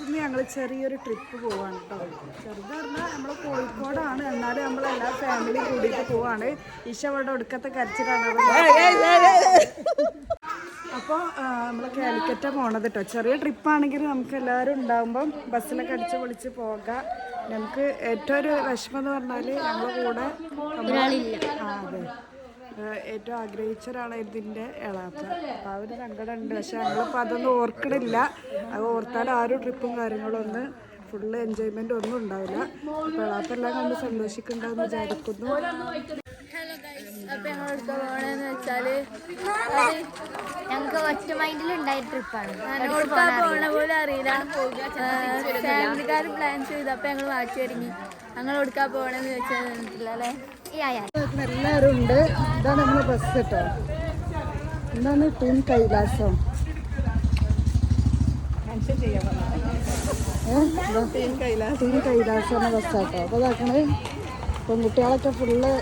നിന്ന് ഞങ്ങൾ ചെറിയൊരു ട്രിപ്പ് പോവാണ് കേട്ടോ ചെറുത് പറഞ്ഞാൽ നമ്മൾ കോഴിക്കോടാണ്. എന്നാലും നമ്മൾ എല്ലാ ഫാമിലി കൂടിയിട്ട് പോവാണ്. ഈശ അവിടെ ഒടുക്കത്തെ കരച്ചിലാണ് അപ്പോൾ നമ്മൾ കാലിക്കറ്റ പോണത് കേട്ടോ ചെറിയ ട്രിപ്പാണെങ്കിൽ നമുക്ക് എല്ലാവരും ഉണ്ടാകുമ്പം ബസ്സിലൊക്കെ അടിച്ച് പൊളിച്ച് പോകാം. നമുക്ക് ഏറ്റവും ഒരു വിഷമം എന്ന് പറഞ്ഞാൽ ഞങ്ങളുടെ കൂടെ ആ അതെ. ഏറ്റവും ആഗ്രഹിച്ച ഒരാളായിരുന്നു ഇതിന്റെ ഇളാപ്പ അപ്പം ആ ഒരു സങ്കടമുണ്ട്. പക്ഷെ ഞങ്ങളിപ്പോൾ അതൊന്നും ഓർക്കണില്ല. അത് ഓർത്താൽ ആ ഒരു ട്രിപ്പും കാര്യങ്ങളും ഒന്ന് ഫുള്ള് എൻജോയ്മെന്റ് ഒന്നും ഉണ്ടാവില്ല. അപ്പോൾ ഇളാപ്പ എല്ലാം കണ്ട് സന്തോഷിക്കുന്നുണ്ടാവും വിചാരിക്കുന്നു. അപ്പൊ ഞങ്ങൾ എടുക്ക പോണെന്ന് വെച്ചാൽ ഞങ്ങൾക്ക് ഒറ്റ മൈൻഡിൽ ഉണ്ടായ ട്രിപ്പാണ് പോണ പോലെ അറിയില്ല. ഫാമിലിക്കാർ പ്ലാൻ ചെയ്തു. അപ്പൊ ഞങ്ങൾ മാറ്റി ഒരുങ്ങി. ഞങ്ങൾ എടുക്കാൻ പോണെന്ന് വെച്ചാൽ അല്ലേ? എല്ലാവരും ഉണ്ട്. ഇതാണ് നമ്മുടെ ബസ് കേട്ടോ എന്താണ് ടീം കൈലാസം? ടീം കൈലാസം എന്ന കേട്ടോ അപ്പോൾ ഇതാക്കണേ പെൺകുട്ടികളൊക്കെ ഫുള്ള്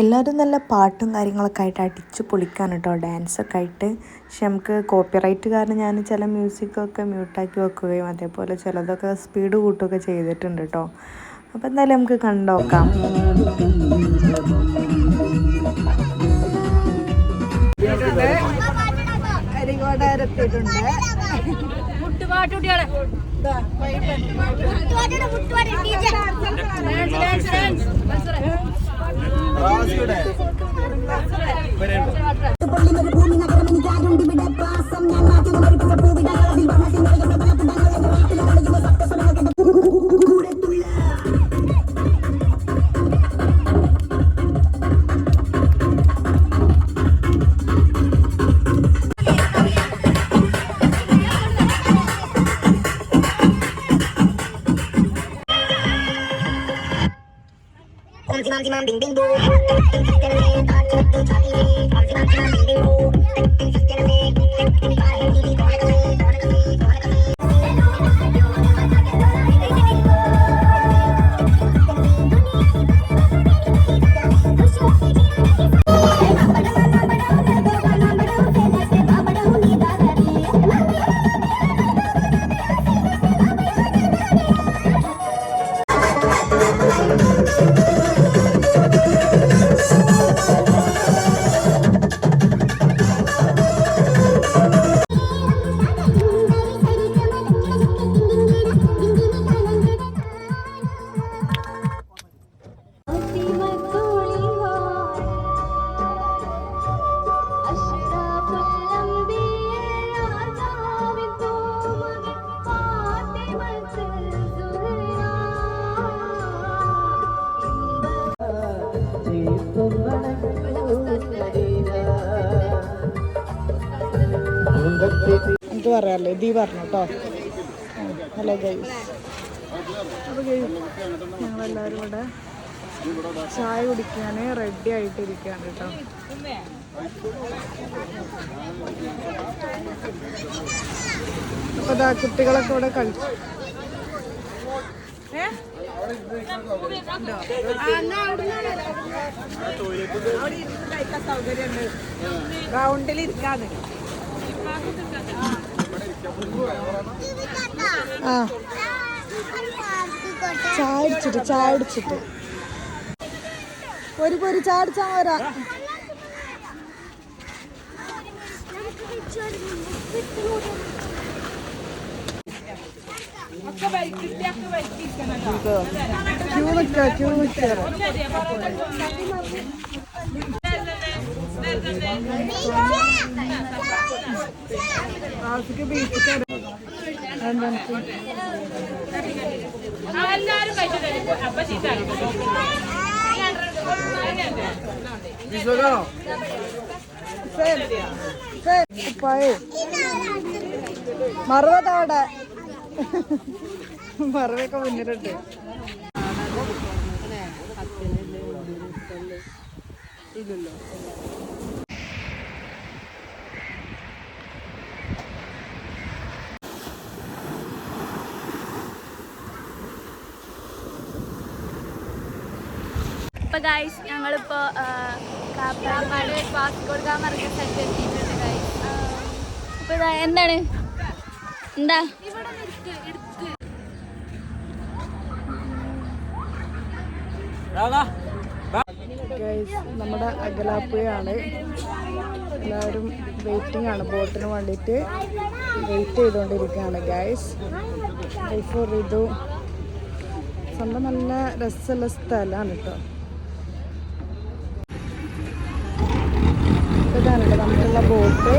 എല്ലാവരും നല്ല പാട്ടും കാര്യങ്ങളൊക്കെ ആയിട്ട് അടിച്ച് പൊളിക്കാണ് കേട്ടോ ഡാൻസൊക്കെ ആയിട്ട്. പക്ഷെ നമുക്ക് കോപ്പിറൈറ്റ് കാരണം ഞാൻ ചില മ്യൂസിക്കൊക്കെ മ്യൂട്ടാക്കി വെക്കുകയും അതേപോലെ ചിലതൊക്കെ സ്പീഡ് കൂട്ടുകയൊക്കെ ചെയ്തിട്ടുണ്ട് കേട്ടോ അപ്പോൾ എന്തായാലും നമുക്ക് കണ്ടോക്കാം. അരികോടാരെത്തിയിട്ടുണ്ട് എനിക്ക് ദീ പറഞ്ഞു കേട്ടോ ഹലോ ഗൈസ്. ഞങ്ങളെല്ലാവരും കൂടെ ചായ കുടിക്കാൻ റെഡി ആയിട്ടിരിക്കുകയാണ് കേട്ടോ അപ്പോൾ ഇതാ കുട്ടികളൊക്കെ ഇവിടെ കളിച്ചു. ഗ്രൗണ്ടിൽ ഇരിക്കാതെ ആ. അടിച്ചിട്ട് ചായ ഒരു പൊരി ചാടിച്ചാ വരാ ക്യൂ നിൽക്കുക ക്യൂ നിൽക്കുക എന്താണ് ഉപ്പായേ മറുപതവിടെ മറുപൊക്കെ മുന്നിലുണ്ട്. ഇപ്പൊ ഗൈസ് ഞങ്ങളിപ്പോ ആ, കാപ്പാട് കാസർഗോഡ് കാമറങ്ങ സ്ഥലത്ത് എത്തിയിട്ടുണ്ട് guys. അപ്പൊ ഇതാ എന്താണ്? എന്താ? നമ്മുടെ അകലാപ്പുഴയാണ് എല്ലാവരും വെയിറ്റിംഗ് ആണ് ബോട്ടിന് വേണ്ടിയിട്ട് വെയിറ്റ് ചെയ്തുകൊണ്ടിരിക്കുകയാണ് ഗൈസ് ഐഫോർ റിതു സ്വന്തം നല്ല രസമുള്ള സ്ഥലമാണ് കേട്ടോ. ഇതാണ് കേട്ടോ നമുക്കുള്ള ബോട്ട്.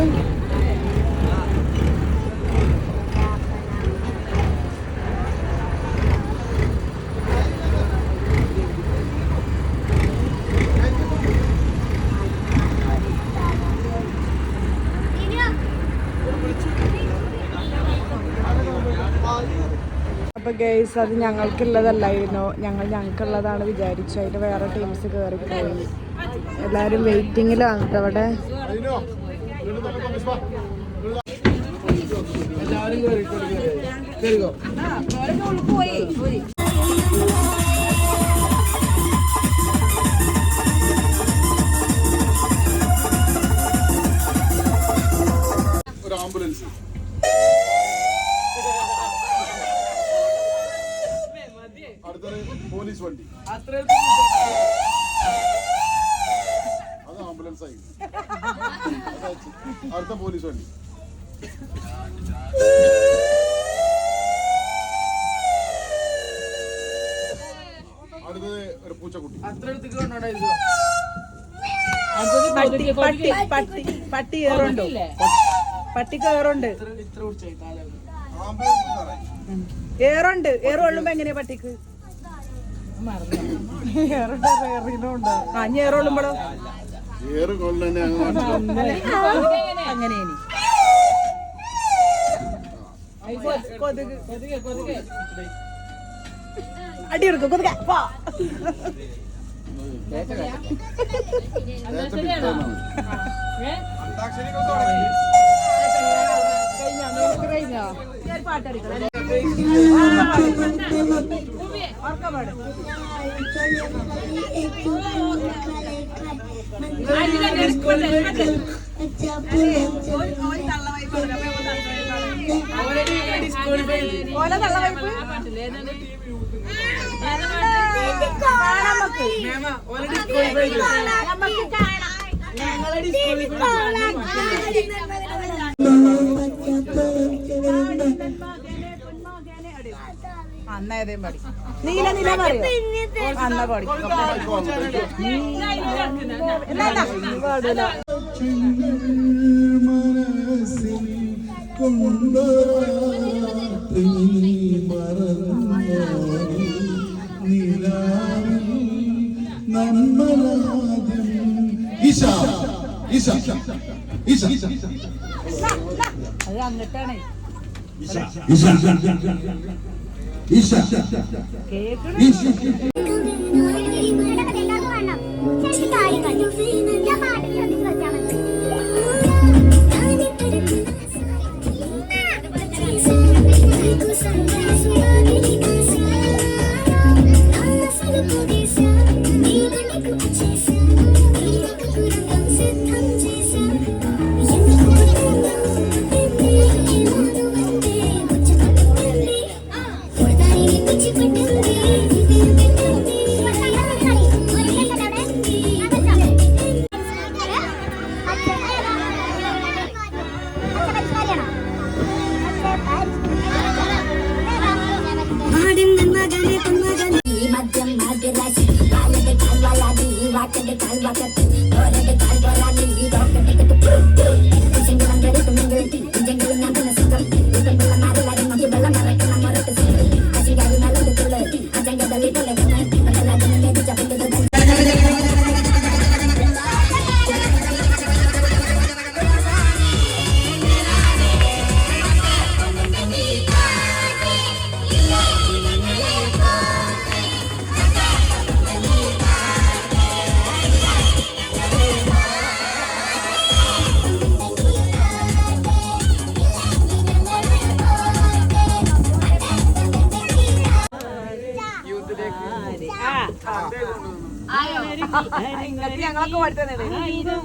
അപ്പോൾ ഗെയ്സ് അത് ഞങ്ങൾക്കുള്ളതല്ലായിരുന്നു? ഞങ്ങൾ ഞങ്ങൾക്കുള്ളതാണ് വിചാരിച്ചു. അതിന്റെ വേറെ ടീംസ് കയറിപ്പോയി എല്ലാരും വെയിറ്റിങ്ങിലാണ് കേട്ടോ അവിടെ. ഒരു പട്ടി പട്ടി പട്ടി പട്ടി ഏറുണ്ട് പട്ടി സാറേ ഏറുണ്ട് ഏറ് കൊള്ളുമ്പോ എങ്ങനെയാ പട്ടിക്ക്? ആ ഇനി ഏറ് കൊള്ളുമ്പോഴോ അങ്ങനെ ഇനി കൊതുക്. അടിയെടുക്കും കൊതുക. പോ. ഓല തള്ളവയ്പ് കാണാം നമുക്ക് അന്നേതേം പഠി നീല നീല പറയോ? അന്ന പഠി പാടില്ല മനസ്സിൽ ഈശ. ഈശ. ഇഷ അങ്ങട്ടാണേ ഈശ. ഈശ കേക്കണ ഈശ ഇങ്ങക്ക് ഞങ്ങളൊക്കെ പഠിത്തന്നെ അതെന്താ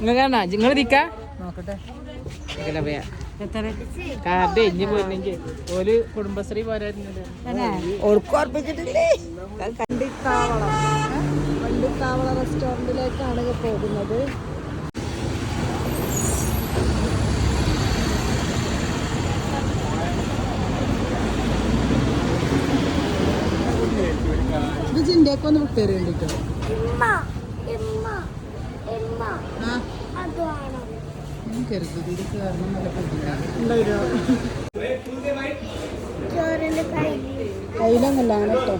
നിങ്ങൾക്കാണോ നിങ്ങൾ നിക്ക നോക്കട്ടെ. കാർഡ് ഇഞ്ഞു പോയിരുന്നെങ്കിൽ ഒരു കുടുംബശ്രീ പോരായിരുന്നില്ലേ ഓർക്കുറപ്പിച്ചിട്ടില്ലേ വണ്ടിത്താവളം വണ്ടിത്താവള റെസ്റ്റോറന്റിലേക്കാണ് പോകുന്നത്. ഇത് ചിന്തയൊക്കെ ഒന്ന് വിട്ടുതരുന്നുണ്ട് കയ്യിലൊന്നുമില്ല അങ്ങനെ കേട്ടോ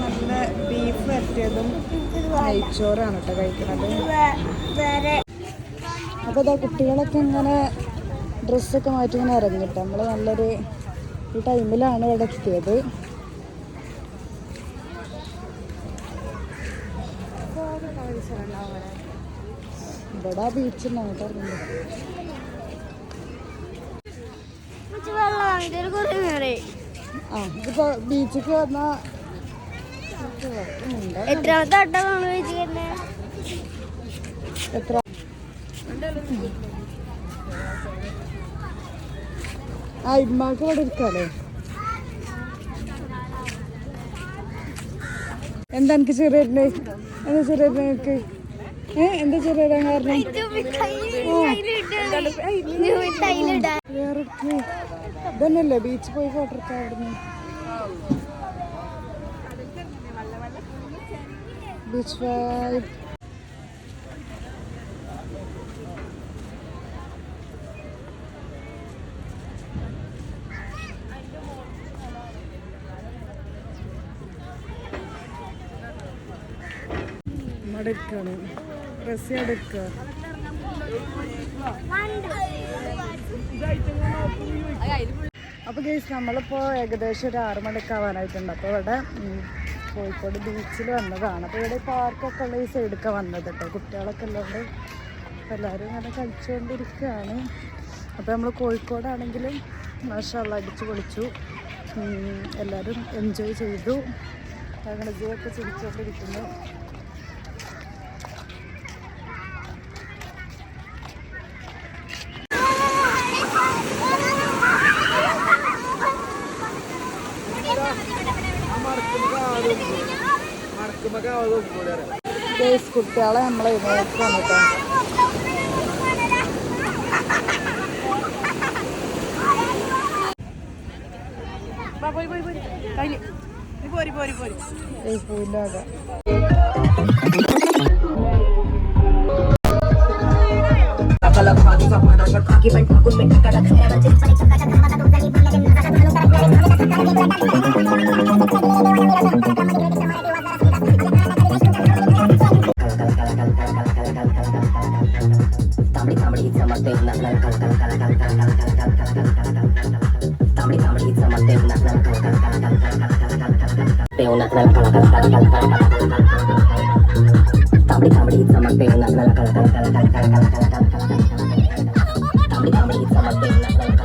നല്ല ബീഫ് വരട്ടിയതും നെയ്ച്ചോറാണ് കേട്ടോ കഴിക്കുന്നത് അപ്പോൾ ഇതാ കുട്ടികളൊക്കെ ഇങ്ങനെ ഡ്രസ്സൊക്കെ മാറ്റി ഇങ്ങനെ ഇറങ്ങിട്ടോ. നമ്മൾ നല്ലൊരു ഈ ടൈമിലാണ് ഇവിടെ എത്തിയത് ഇവിടെ ഇറങ്ങുമ്പോൾ. ആ ഇതിപ്പോ ബീച്ചിക്ക് വന്ന എത്ര? ആ ഇമ്മാക്ക് ഇവിടെ എടുക്കാല്ലേ എന്താ എനിക്ക് ചെറിയ എന്താ ചെറിയ എനിക്ക് ഏ എന്താ ചെറിയരാൻ കാരണം വേറെ ഇതന്നെയല്ലേ ബീച്ച് പോയി ഫോട്ടോ എടുക്കാം അവിടുന്ന്? ബീച്ച് വൈബ് ഇവിടെ എടുക്കാണ് ഡ്രസ്സ് അവിടെ അപ്പോൾ കേസ് നമ്മളിപ്പോൾ ഏകദേശം ഒരു ആറ് മണിക്ക് ആവാനായിട്ടുണ്ട്. അപ്പോൾ ഇവിടെ കോഴിക്കോട് ബീച്ചിൽ വന്നതാണ്. അപ്പോൾ ഇവിടെ പാർക്കൊക്കെ ഉള്ള ഈ സൈഡൊക്കെ വന്നത് കേട്ടോ കുട്ടികളൊക്കെ ഉള്ളതുകൊണ്ട് അപ്പോൾ എല്ലാവരും ഇങ്ങനെ കളിച്ചുകൊണ്ടിരിക്കുകയാണ് അപ്പോൾ നമ്മൾ കോഴിക്കോടാണെങ്കിലും മാഷാള്ള അടിച്ചു പൊളിച്ചു. എല്ലാവരും എൻജോയ് ചെയ്തു. അങ്ങനെ ഒക്കെ ചിരിച്ചുകൊണ്ടിരിക്കുന്നു കുട്ടികളെ നമ്മളെ നോക്കണം കേട്ടോ தமிழ் தமிழ் இச்ச மத்தே நல் நல் கல் கல் கல் கல் கல் கல் கல் கல் கல் கல் கல் கல் கல் தமிழ் தமிழ் இச்ச மத்தே நல் நல் கல் கல் கல் கல் கல் கல் கல் கல் கல் கல் தேவ நல் நல் கல் கல் கல் கல் கல் கல் கல் கல் தமிழ் தமிழ் இச்ச மத்தே நல் நல் கல் கல் கல் கல் கல் கல் கல் கல் தமிழ் தமிழ் இச்ச மத்தே நல் நல்